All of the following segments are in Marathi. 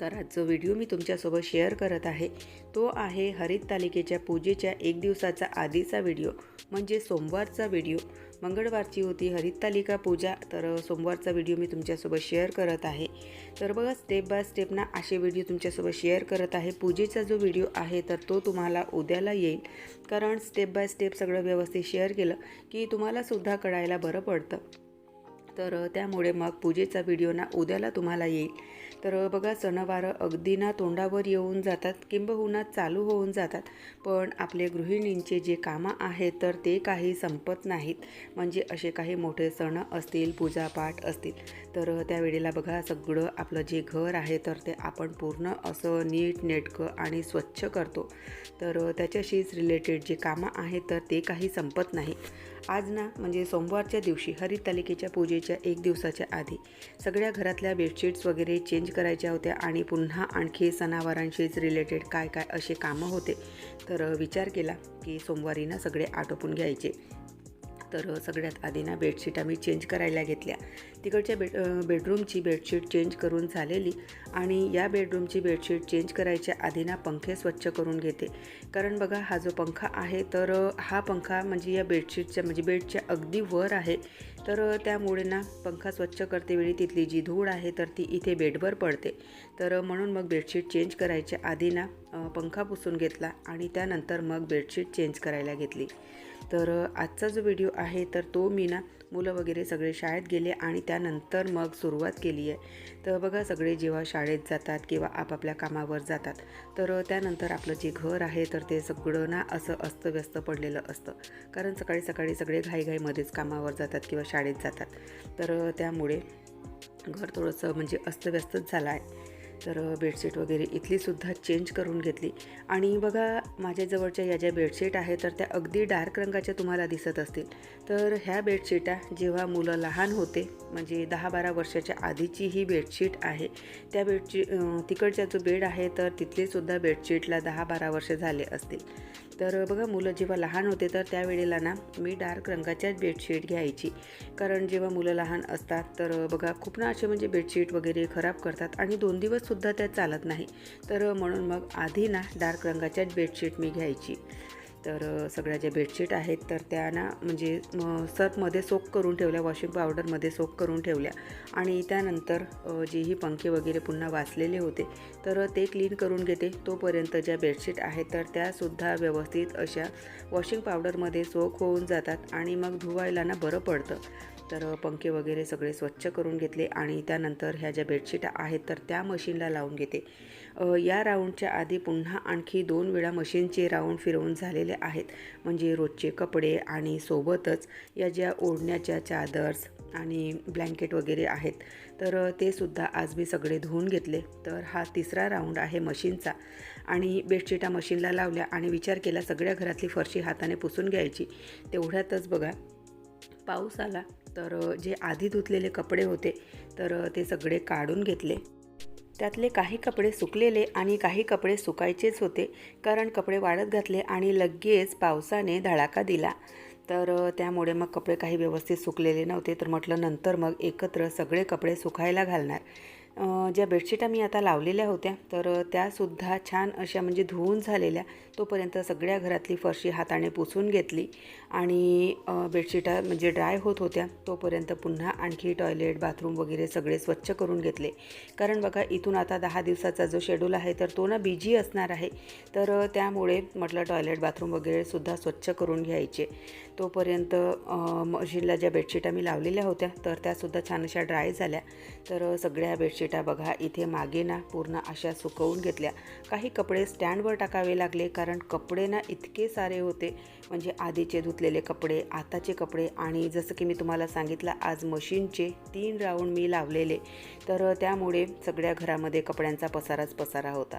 तर आज जो व्हिडिओ मी तुमच्यासोबत शेअर करत आहे. तो आहे हरित तालिकेच्या पूजेच्या एक दिवसाचा आधीचा व्हिडिओ म्हणजे सोमवारचा व्हिडिओ. मंगळवारची होती हरित तालिका पूजा तर सोमवारचा व्हिडिओ मी तुमच्यासोबत शेअर करत आहे. तर बघा स्टेप बाय स्टेप ना असे व्हिडिओ तुमच्यासोबत शेअर करत आहे. पूजेचा जो व्हिडिओ आहे तर तो तुम्हाला उद्याला येईल. कारण स्टेप बाय स्टेप सगळं व्यवस्थित शेअर केलं की तुम्हालासुद्धा कळायला बरं पडतं. तर त्यामुळे मग पूजेचा व्हिडिओ ना उद्याला तुम्हाला येईल. तर बघा सणवार अगदी ना तोंडावर येऊन जातात किंबहुना चालू होऊन जातात. पण आपले गृहिणींचे जे कामं आहेत तर ते काही संपत नाहीत. म्हणजे असे काही मोठे सण असतील पूजापाठ असतील. तर त्यावेळेला बघा सगळं आपलं जे घर आहे तर ते आपण पूर्ण असं नीट नेटकं आणि स्वच्छ करतो. तर त्याच्याशीच रिलेटेड जे कामं आहेत तर ते काही संपत नाही. आज ना म्हणजे सोमवारच्या दिवशी हरितालिकेच्या पूजेच्या एक दिवसाच्या आधी. सगळ्या घरातल्या बेडशीट्स वगैरे चेंज करायच्या होत्या आणि पुन्हा आणखी सणावारांशीच रिलेटेड काय काय असे कामं होते. तर विचार केला की सोमवारी ना सगळे आटोपून घ्यायचे. तर सगळ्यात आधी ना बेडशीट आम्ही चेंज करायला घेतल्या. तिकडच्या बेड बेडरूमची बेडशीट चेंज करून झालेली आणि या बेडरूमची बेडशीट चेंज करायच्या आधी ना पंखे स्वच्छ करून घेते. कारण बघा हा जो पंखा आहे तर हा पंखा म्हणजे या बेडशीटच्या म्हणजे बेडच्या अगदी वर आहे. तर त्यामुळे ना पंखा स्वच्छ करते वेळी तिथली जी धूळ आहे तर ती इथे बेडवर पडते. तर म्हणून मग बेडशीट चेंज करायच्या आधी ना पंखा पुसून घेतला आणि त्यानंतर मग बेडशीट चेंज करायला घेतली. तर आजचा जो व्हिडिओ आहे तर तो मी ना मुलं वगैरे सगळे शाळेत गेले आणि त्यानंतर मग सुरुवात केली आहे. तर बघा सगळे जेव्हा शाळेत जातात किंवा आपापल्या कामावर जातात तर त्यानंतर आपलं जे घर आहे तर ते सगळं ना असं अस्तव्यस्त पडलेलं असतं. कारण सकाळी सकाळी सगळे घाईघाईमध्येच कामावर जातात किंवा शाळेत जातात. तर त्यामुळे घर थोडंसं म्हणजे अस्तव्यस्तच झालं आहे. तर बेडशीट वगैरे इथलीसुद्धा चेंज करून घेतली. आणि बघा माझ्याजवळच्या या ज्या बेडशीट आहेत तर त्या अगदी डार्क रंगाच्या तुम्हाला दिसत असतील. तर ह्या बेडशीटा जेव्हा मुलं लहान होते म्हणजे दहा बारा वर्षाच्या आधीची ही बेडशीट आहे त्या बेडशी तिकडचा जो बेड आहे तर तिथलेसुद्धा बेडशीटला दहा बारा वर्ष झाले असतील. तर बघा मुलं जेव्हा लहान होते तर त्यावेळेला ना मी डार्क रंगाच्याच बेडशीट घ्यायची. कारण जेव्हा मुलं लहान असतात तर बघा खूप ना असे म्हणजे बेडशीट वगैरे खराब करतात आणि दोन दिवससुद्धा त्या चालत नाही. तर म्हणून मग आधी ना डार्क रंगाच्याच बेडशीट मी घ्यायची. तर सगळ्या ज्या बेडशीट आहेत तर त्या ना म्हणजे सर्फमध्ये सोक करून ठेवल्या वॉशिंग पावडरमध्ये सोक करून ठेवल्या आणि त्यानंतर जेही पंखे वगैरे पुन्हा वाचलेले होते तर ते क्लीन करून घेते. तोपर्यंत ज्या बेडशीट आहेत तर त्यासुद्धा व्यवस्थित अशा वॉशिंग पावडरमध्ये सोक होऊन जातात आणि मग धुवायला ना बरं पडतं. तर पंखे वगैरे सगळे स्वच्छ करून घेतले आणि त्यानंतर ह्या ज्या बेडशीट आहेत तर त्या मशीनला लावून घेते. या राऊंडच्या आधी पुन्हा आणखी दोन वेळा मशीनचे राऊंड फिरवून झालेले आहेत. म्हणजे रोजचे कपडे आणि सोबतच या ज्या ओढण्याच्या चादर्स आणि ब्लँकेट वगैरे आहेत तर ते सुद्धा आज मी सगळे धुवून घेतले. तर हा तिसरा राऊंड आहे मशीनचा. आणि बेडशीटा मशीनला लावल्या आणि विचार केला सगळ्या घरातली फरशी हाताने पुसून घ्यायची. तेवढ्यातच बघा पाऊस आला तर जे आधी धुतलेले कपडे होते तर ते सगळे काढून घेतले. त्यातले काही कपडे सुकलेले आणि काही कपडे सुकायचेच होते कारण कपडे वाढत घातले आणि लगेच पावसाने धडाका दिला. तर त्यामुळे मग कपडे काही व्यवस्थित सुकलेले नव्हते तर म्हटलं नंतर मग एकत्र सगळे कपडे सुकायला घालणार. ज्या बेडशीटा मी आता लावलेल्या होत्या तर त्यासुद्धा छान अशा म्हणजे धुवून झालेल्या तोपर्यंत सगळ्या घरातली फरशी हाताने पुसून घेतली. आणि बेडशीटा म्हणजे ड्राय होत होत्या. तोपर्यंत पुन्हा आणखी टॉयलेट बाथरूम वगैरे सगळे स्वच्छ करून घेतले. कारण बघा इथून आता दहा दिवसाचा जो शेड्यूल आहे तर तो ना बिजी असणार आहे. तर त्यामुळे म्हटलं टॉयलेट बाथरूम वगैरेसुद्धा स्वच्छ करून घ्यायचे. तोपर्यंत मशीनला ज्या बेडशीटा मी लावलेल्या होत्या तर त्यासुद्धा छान अशा ड्राय झाल्या. तर सगळ्या बेडशीटा बघा इथे मागे ना पूर्ण अशा सुकवून घेतल्या. काही कपडे स्टँडवर टाकावे लागले कारण कपडे ना इतके सारे होते. म्हणजे आधीचे घातलेले कपडे आताचे कपडे आणि जसं की मी तुम्हाला सांगितलं आज मशीनचे तीन राऊंड मी लावलेले. तर त्यामुळे सगळ्या घरामध्ये कपड्यांचा पसाराच पसारा होता.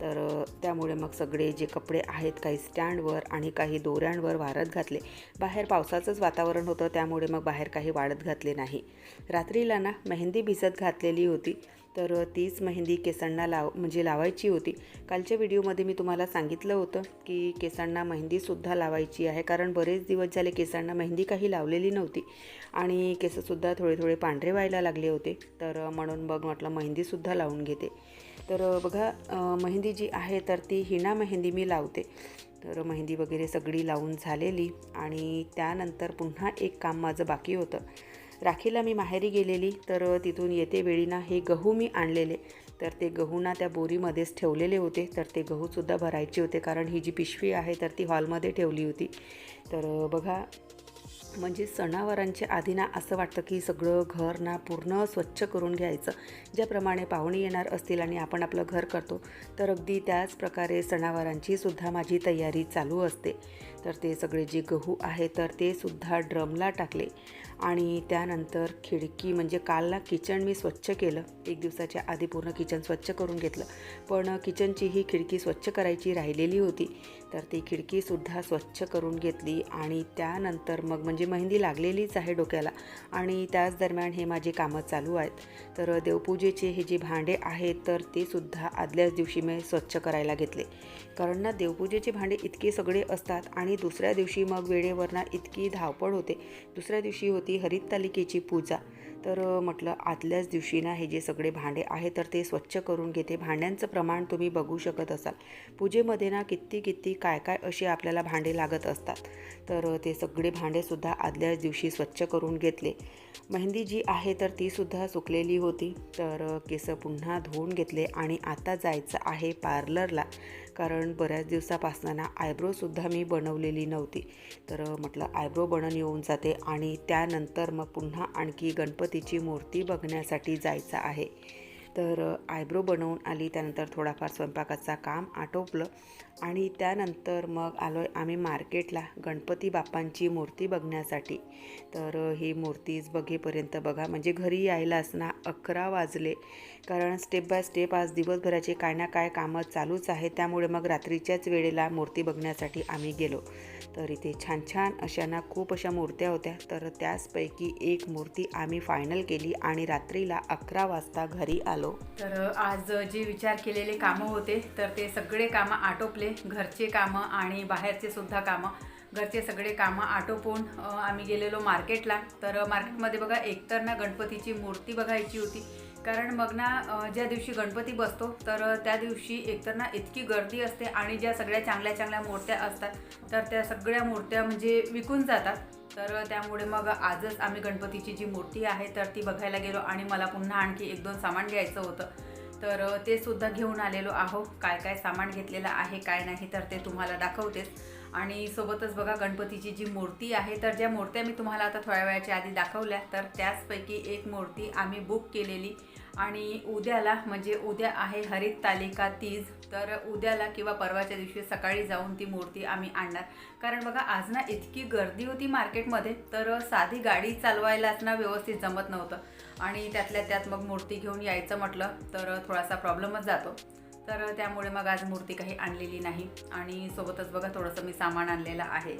तर त्यामुळे मग सगळे जे कपडे आहेत काही स्टँडवर आणि काही दोऱ्यांवर वारत घातले. बाहेर पावसाचंच वातावरण होतं त्यामुळे मग बाहेर काही वाढत घातले नाही. रात्रीला ना मेहंदी भिजत घातलेली होती. तर तीच मेहंदी केसांना लाव म्हणजे लावायची होती. कालच्या व्हिडिओमध्ये मी तुम्हाला सांगितलं होतं की केसांना मेहंदीसुद्धा लावायची आहे. कारण बरेच दिवस झाले केसांना मेहंदी काही लावलेली नव्हती आणि केससुद्धा थोडे थोडे पांढरे व्हायला लागले होते. तर म्हणून बघ म्हटलं मेहंदीसुद्धा लावून घेते. तर बघा मेहंदी जी आहे तर ती हिना मेहंदी मी लावते. तर मेहंदी वगैरे सगळी लावून झालेली आणि त्यानंतर पुन्हा एक काम माझं बाकी होतं. राखीला मी माहेरी गेलेली तर तिथून येते वेळी ना हे गहू मी आणलेले. तर ते गहू ना त्या बोरीमध्येच ठेवलेले होते. तर ते गहूसुद्धा भरायचे होते कारण ही जी पिशवी आहे तर ती हॉलमध्ये ठेवली होती. तर बघा म्हणजे सणावारांच्या आधी ना असं वाटतं की सगळं घर ना पूर्ण स्वच्छ करून घ्यायचं. ज्याप्रमाणे पाहुणे येणार असतील आणि आपण आपलं घर करतो तर अगदी त्याच प्रकारे सणावारांची सुद्धा माझी तयारी चालू असते. तर ते सगळे जे गहू आहे तर ते सुद्धा ड्रमला टाकले. आणि त्यानंतर खिडकी म्हणजे कालला किचन मी स्वच्छ केलं. एक दिवसाच्या आधी पूर्ण किचन स्वच्छ करून घेतलं. पण किचनची ही खिडकी स्वच्छ करायची राहिलेली होती. तर ती खिडकीसुद्धा स्वच्छ करून घेतली आणि त्यानंतर मग म्हणजे मेहंदी लागलेलीच आहे डोक्याला. आणि त्याच दरम्यान हे माझे कामं चालू आहेत. तर देवपूजेचे हे जे भांडे आहेत तर ते सुद्धा आदल्याच दिवशी मी स्वच्छ करायला घेतले. कारण ना देवपूजेचे भांडे इतके सगळे असतात आणि दुसऱ्या दिवशी मग वेळेवरनं इतकी धावपळ होते. दुसऱ्या दिवशी होती हरिततालिकेची पूजा. तर म्हटलं आदल्याच दिवशी ना हे जे सगळे भांडे आहे तर ते स्वच्छ करून घेते. भांड्यांचं प्रमाण तुम्ही बघू शकत असाल. पूजेमध्ये ना किती किती काय काय असे आपल्याला भांडे लागत असतात. तर ते सगळे भांडेसुद्धा आदल्याच दिवशी स्वच्छ करून घेतले. मेहंदी जी आहे तर तीसुद्धा सुकलेली होती. तर केस पुन्हा धुवून घेतले आणि आता जायचं आहे पार्लरला. कारण बऱ्याच दिवसापासून ना आयब्रोसुद्धा मी बनवलेली नव्हती. तर म्हटलं आयब्रो बनन येऊन जाते आणि त्यानंतर मग पुन्हा आणखी गणपतीची मूर्ती बघण्यासाठी जायचं आहे. तर आयब्रो बनवून आली. त्यानंतर थोडाफार स्वयंपाकाचं काम आटोपलं आणि त्यानंतर मग आलो आहे आम्ही मार्केटला गणपती बाप्पांची मूर्ती बघण्यासाठी. तर ही मूर्तीच बघेपर्यंत बघा. म्हणजे घरी यायलाच ना अकरा वाजले. कारण स्टेप बाय स्टेप आज दिवसभराचे काय ना काय कामं चालूच आहे त्यामुळे मग रात्रीच्याच वेळेला मूर्ती बघण्यासाठी आम्ही गेलो. तर इथे छान छान अशा ना खूप अशा मूर्त्या होत्या. तर त्याचपैकी एक मूर्ती आम्ही फायनल केली आणि रात्रीला अकरा वाजता घरी आलो. तर आज जे विचार केलेले कामं होते तर ते सगळे कामं आटोपले. घरचे कामं आणि बाहेरचे सुद्धा कामं. घरचे सगळे कामं आटोपून आम्ही गेलेलो मार्केटला. तर मार्केटमध्ये बघा एकतर ना गणपतीची मूर्ती बघायची होती. कारण मग ना ज्या दिवशी गणपती बसतो तर त्या दिवशी एकतर ना इतकी गर्दी असते आणि ज्या सगळ्या चांगल्या चांगल्या मूर्त्या असतात तर त्या सगळ्या मूर्त्या म्हणजे विकून जातात. तर त्यामुळे मग आजच आम्ही गणपतीची जी मूर्ती आहे तर ती बघायला गेलो आणि मला पुन्हा आणखी एक दोन सामान घ्यायचं होतं. तर ते सुद्धा घेऊन आलेलो आहो काय काय सामान घेतलेलं आहे काय नाही तर ते तुम्हाला दाखवतेच. आणि सोबतच बघा गणपतीची जी मूर्ती आहे तर ज्या मूर्त्या मी तुम्हाला आता थोड्या वेळाच्या आधी दाखवल्या तर त्याचपैकी एक मूर्ती आम्ही बुक केलेली आणि उद्याला म्हणजे उद्या आहे हरित तालिका तीज तर उद्याला किंवा परवाच्या दिवशी सकाळी जाऊन ती मूर्ती आम्ही आणणार. कारण बघा आज ना इतकी गर्दी होती मार्केटमध्ये तर साधी गाडी चालवायलाच ना व्यवस्थित जमत नव्हतं. आणि त्यातल्या त्यात मग मूर्ती घेऊन यायचं म्हटलं तर थोडासा प्रॉब्लेमच जातो. तर त्यामुळे मग आज मूर्ती काही आणलेली नाही. आणि सोबतच बघा थोडंसं मी सामान आणलेलं आहे.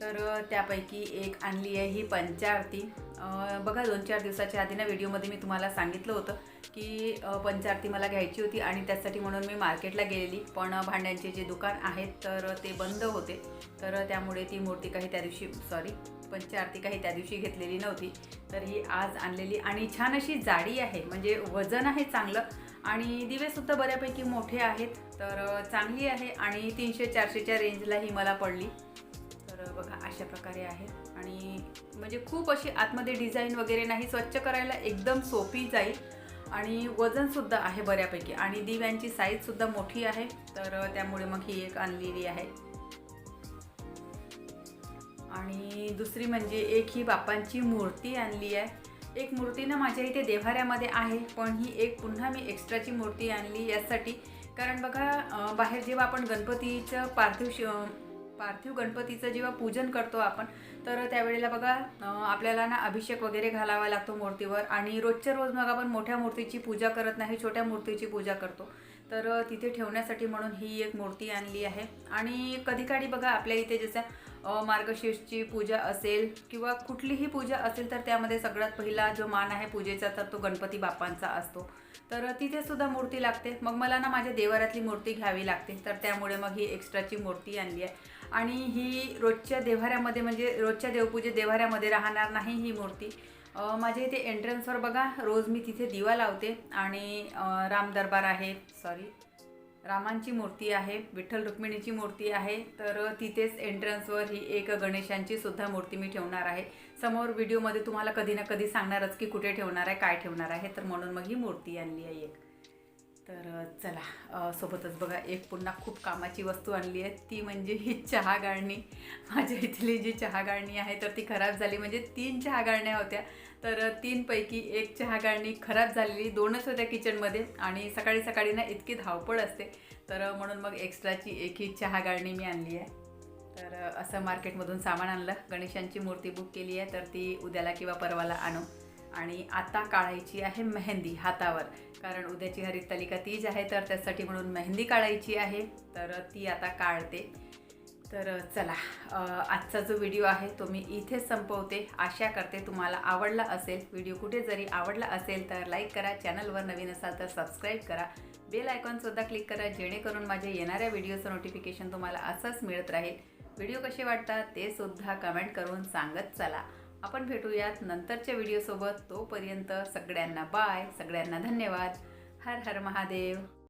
तर त्यापैकी एक आणली आहे ही पंचारती. बघा दोन चार दिवसाच्या आधी ना व्हिडिओमध्ये मी तुम्हाला सांगितलं होतं की पंचारती मला घ्यायची होती आणि त्यासाठी म्हणून मी मार्केटला गेलेली. पण भांड्यांचे जे दुकान आहेत तर ते बंद होते. तर त्यामुळे ती मूर्ती काही त्या दिवशी सॉरी पंचारती काही त्या दिवशी घेतलेली नव्हती. तर ही आज आणलेली आणि छान अशी जाडी आहे. म्हणजे वजन आहे चांगलं आणि दिवेसुद्धा बऱ्यापैकी मोठे आहेत. तर चांगली आहे आणि तीनशे चारशेच्या रेंजला ही मला पडली. तर बघा अशा प्रकारे आहे. आणि म्हणजे खूप अशी आतमध्ये डिझाईन वगैरे नाही स्वच्छ करायला एकदम सोपी जाईल. आणि वजनसुद्धा आहे बऱ्यापैकी. आणि दिव्यांची साईजसुद्धा मोठी आहे. तर त्यामुळे मग ही एक आणलेली आहे. आणि दुसरी म्हणजे एक ही बाप्पांची मूर्ती आणली आहे. एक मूर्ती ना माझ्या इथे देव्हाऱ्यामध्ये आहे पण ही एक पुन्हा मी एक्स्ट्राची मूर्ती आणली यासाठी. कारण बघा बाहेर जेव्हा आपण गणपतीचं पार्थिव शि पार्थिव गणपतीचं जेव्हा पूजन करतो आपण तर त्यावेळेला बघा आपल्याला ना अभिषेक वगैरे घालावा लागतो मूर्तीवर आणि रोजच्या रोज मग आपण मोठ्या मूर्तीची पूजा करत नाही छोट्या मूर्तीची पूजा करतो. तर तिथे ठेवण्यासाठी म्हणून ही एक मूर्ती आणली आहे. आणि कधी काळी बघा आपल्या इथे जसं मार्गशीर्षची पूजा असेल किंवा कुठलीही पूजा असेल तर त्यामध्ये सगळ्यात पहिला जो मान आहे पूजेचा तर तो गणपती बाप्पांचा असतो. तर तिथेसुद्धा मूर्ती लागते. मग मला ना माझ्या देवारातली मूर्ती घ्यावी लागते. तर त्यामुळे मग ही एक्स्ट्राची मूर्ती आणली आहे. आणि ही रोजच्या देव्हाऱ्यामध्ये म्हणजे रोजच्या देवपूजे देव्हाऱ्यामध्ये राहणार नाही ही मूर्ती. माझ्या इथे एंट्रन्सवर बघा रोज मी तिथे दिवा लावते. आणि राम दरबार आहे. सॉरी रामांची मूर्ती आहे विठ्ठल रुक्मिणीची मूर्ती आहे तर तिथेच एंट्रन्सवर ही एक गणेशांची सुद्धा मूर्ती मी ठेवणार आहे. समोर व्हिडिओमध्ये तुम्हाला कधी ना कधी सांगणारच की कुठे ठेवणार आहे काय ठेवणार आहे तर म्हणून मग ही मूर्ती आणली आहे एक. तर चला सोबतच बघा एक पुन्हा खूप कामाची वस्तू आणली आहे. ती म्हणजे ही चहा गाळणी. माझ्या इथली जी चहा गाळणी आहे तर ती खराब झाली. म्हणजे तीन चहा गाळण्या होत्या. तर तीनपैकी एक चहा गाळणी खराब झालेली दोनच होत्या किचनमध्ये. आणि सकाळी सकाळी ना इतकी धावपळ असते. तर म्हणून मग एक्स्ट्राची एक ही चहा गाळणी मी आणली आहे. तर असं मार्केटमधून सामान आणलं. गणेशांची मूर्ती बुक केली आहे. तर ती उद्याला किंवा परवाला आणू. आणि आता काढायची आहे मेहंदी हातावर. कारण उद्याची हरितालिका तीज आहे तर त्यासाठी म्हणून मेहंदी काढायची आहे. तर ती आता काढते. तर चला आजचा जो व्हिडिओ आहे तो मी इथेच संपवते. आशा करते तुम्हाला आवडला असेल. व्हिडिओ कुठे जरी आवडला असेल तर लाईक करा चॅनलवर नवीन असाल तर सबस्क्राईब करा. बेल आयकॉनसुद्धा क्लिक करा जेणेकरून माझ्या येणाऱ्या व्हिडिओचं नोटिफिकेशन तुम्हाला असंच मिळत राहील. व्हिडिओ कसे वाटतात ते सुद्धा कमेंट करून सांगत चला. आपण भेटूयात नंतरच्या व्हिडिओसोबत तोपर्यंत सगळ्यांना बाय सगळ्यांना धन्यवाद. हर हर महादेव.